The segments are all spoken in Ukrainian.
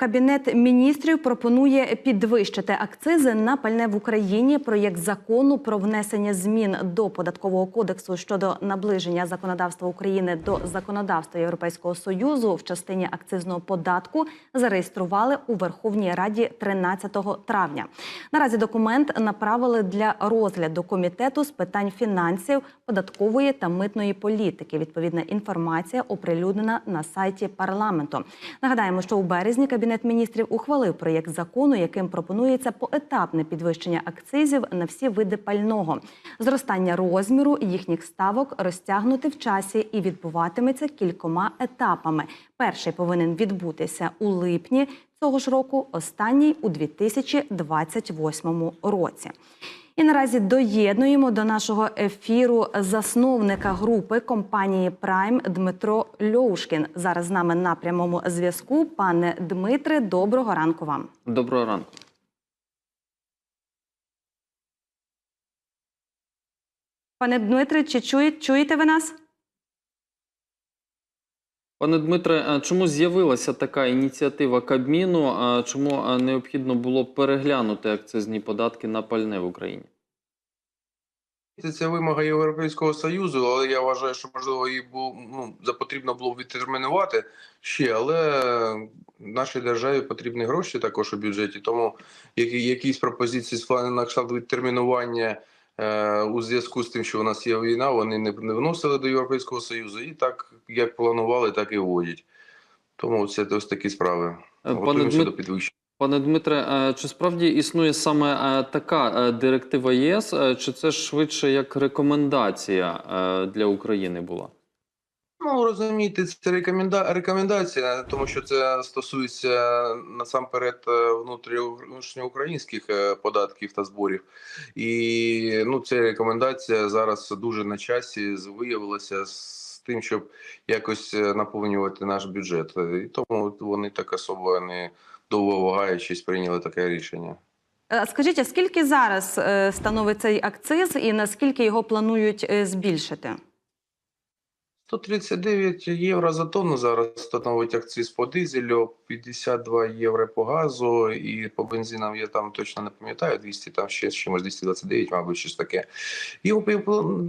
Кабінет міністрів пропонує підвищити акцизи на пальне в Україні. Проєкт закону про внесення змін до податкового кодексу щодо наближення законодавства України до законодавства Європейського союзу в частині акцизного податку зареєстрували у Верховній Раді 13 травня. Наразі документ направили для розгляду комітету з питань фінансів, податкової та митної політики. Відповідна інформація оприлюднена на сайті парламенту. Нагадаємо, що у березні кабінет міністрів ухвалив проєкт закону, яким пропонується поетапне підвищення акцизів на всі види пального. Зростання розміру їхніх ставок розтягнути в часі і відбуватиметься кількома етапами. Перший повинен відбутися у липні цього ж року, останній у 2028 році. І наразі доєднуємо до нашого ефіру засновника групи компанії Прайм Дмитро Льовушкін. Зараз з нами на прямому зв'язку. Пане Дмитре, доброго ранку вам. Доброго ранку. Пане Дмитре, чи чує, чуєте ви нас? Пане Дмитре, чому з'явилася така ініціатива Кабміну? Чому необхідно було переглянути акцизні податки на пальне в Україні? Це- вимога Європейського Союзу, але я вважаю, що можливо її бу- ну, потрібно було відтермінувати ще, але нашій державі потрібні гроші також у бюджеті. Тому які, якісь пропозиції на кшталт відтермінування у зв'язку з тим, що у нас є війна, вони не, не вносили до Європейського Союзу, і так як планували, так і вводять. Тому це ось такі справи. Е, Пане, Готуємося Дмит... до підвищення. Пане Дмитре, чи справді існує саме е, така е, директива ЄС, е, чи це швидше як рекомендація е, для України була? Ну, розумієте, це рекоменда... рекомендація, тому що це стосується насамперед е, внутрішньоукраїнських е, податків та зборів. І ну, ця рекомендація зараз дуже на часі виявилася з тим, щоб якось е, наповнювати наш бюджет. І тому вони так особо не довго вагаючись прийняли таке рішення. Е, Скажіть, а скільки зараз е, становить цей акциз і наскільки його планують е, збільшити? 139 євро за тонну зараз становить акциз по дизелю, 52 євро по газу і по бензинам я там точно не пам'ятаю, 200 там ще чимось 229, мабуть, щось таке. І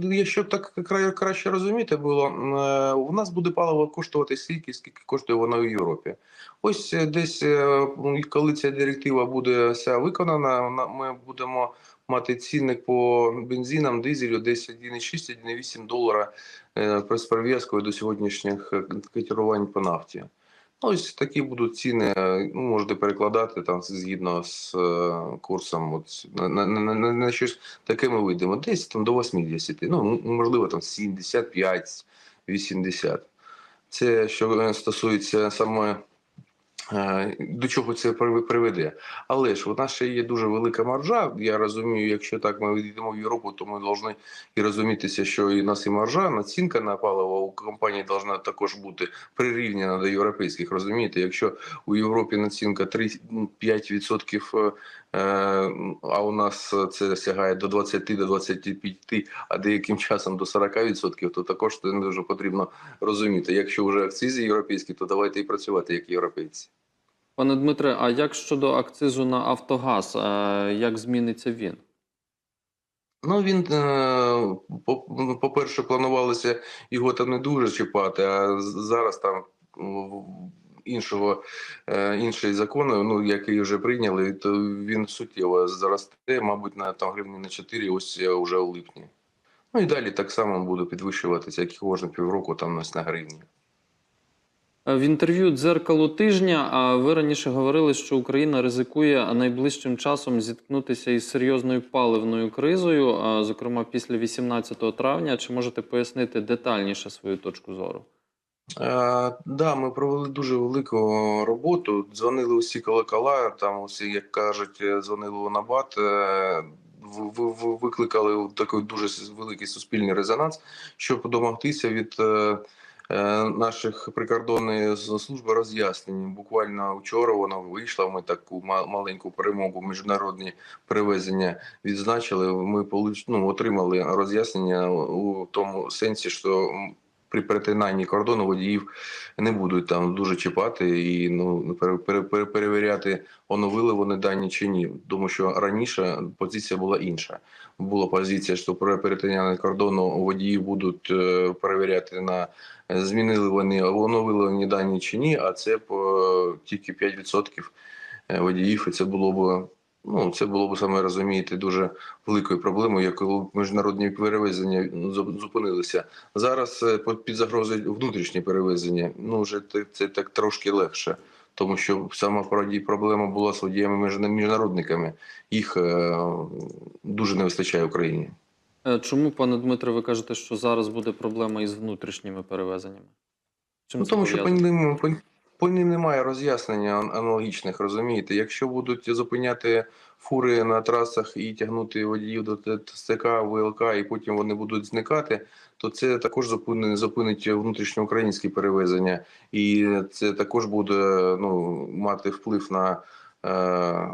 якщо так краще розуміти було, е, у нас буде паливо коштувати стільки, скільки коштує воно в Європі. Ось е, десь, е, коли ця директива буде вся виконана, ми будемо мати цінник по бензинам, дизелю десь 1,6-1,8 долара е, з прив'язкою до сьогоднішніх е, котирувань по нафті. Ну, Ось такі будуть ціни. е, Ну, можете перекладати там згідно з курсом. От, на, на, на, на, щось таке ми вийдемо. Десь там до 80. Ну, можливо, там 75, 80. Це що стосується саме. Е, До чого це при- приведе? Але ж у нас ще є дуже велика маржа. Я розумію, якщо так ми йдемо в Європу, то ми повинні і розумітися, що і нас і маржа, націнка на паливо у компанії повинна також бути прирівняна до європейських. Розумієте, якщо у Європі націнка 3-5%, е, а у нас це сягає до 20 до 25, а деяким часом до 40%, то також це не дуже потрібно розуміти. Якщо вже акцизи європейські, то давайте і працювати як європейці. Пане Дмитре, а як щодо акцизу на Автогаз? Е, Як зміниться він? Ну він е, по- по-перше, планувалося його там не дуже чіпати, а зараз там іншого е, інший закон, ну який вже прийняли, то він суттєво зросте, мабуть, на там гривні на 4, ось е, вже у липні. Ну і далі так само буде підвищуватися, як і кожні півроку, там на гривні. Е, В інтерв'ю дзеркало тижня ви раніше говорили, що Україна ризикує найближчим часом зіткнутися із серйозною паливною кризою, зокрема після 18 травня. Чи можете пояснити детальніше свою точку зору? Е, да, ми провели дуже велику роботу. Дзвонили усі колокола, там усі, як кажуть, е, дзвонили у Набат, е, викликали такий дуже великий суспільний резонанс, щоб домогтися від е, е, наших прикордонної служби роз'яснень. Буквально вчора вона вийшла. Ми таку маленьку перемогу міжнародні перевезення відзначили. Ми ну, отримали роз'яснення у тому сенсі, що при перетинанні кордону водіїв не будуть там дуже чіпати і ну пере- пере- пере- перевіряти, оновили вони дані чи ні. Тому що раніше позиція була інша. Була позиція, що при перетинанні кордону водії будуть е, перевіряти на е, змінили вони, оновили вони дані чи ні. А це по тільки 5% е, водіїв, і це було б. Ну, це було б саме розумієте дуже великою проблемою, як коли міжнародні перевезення ну, зупинилися. Зараз е, під- загрозою внутрішні перевезення. Ну вже це так трошки легше, тому що сама проблема була з водіями між- міжнародниками. Їх е, дуже не вистачає Україні. Е, Чому, пане Дмитре, ви кажете, що зараз буде проблема із внутрішніми перевезеннями? Чим Ну, тому що по ним, по, ним немає роз'яснення аналогічних, розумієте? Якщо будуть зупиняти фури на трасах і тягнути водіїв до ТЦК, ВЛК, і потім вони будуть зникати, то це також зупинить, зупинить внутрішньоукраїнські перевезення, і це також буде ну, мати вплив на. е,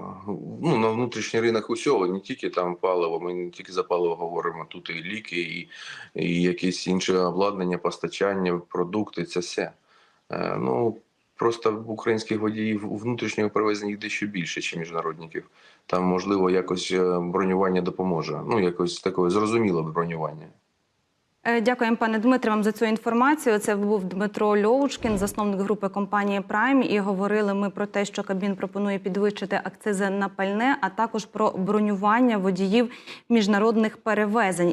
Ну, на внутрішній ринок усього, не тільки там паливо, ми не тільки за паливо говоримо, тут і ліки, і, і якісь інші обладнання, постачання, продукти, це все. Е, Ну, просто українських водіїв внутрішнього перевезення їх дещо більше, ніж міжнародників. Там, можливо, якось е, бронювання допоможе. Ну, якось таке зрозуміле бронювання. Е, Дякуємо, пане Дмитре, вам за цю інформацію. Це був Дмитро Льовушкін, засновник групи компанії Прайм. І говорили ми про те, що Кабмін пропонує підвищити акцизи на пальне, а також про бронювання водіїв міжнародних перевезень.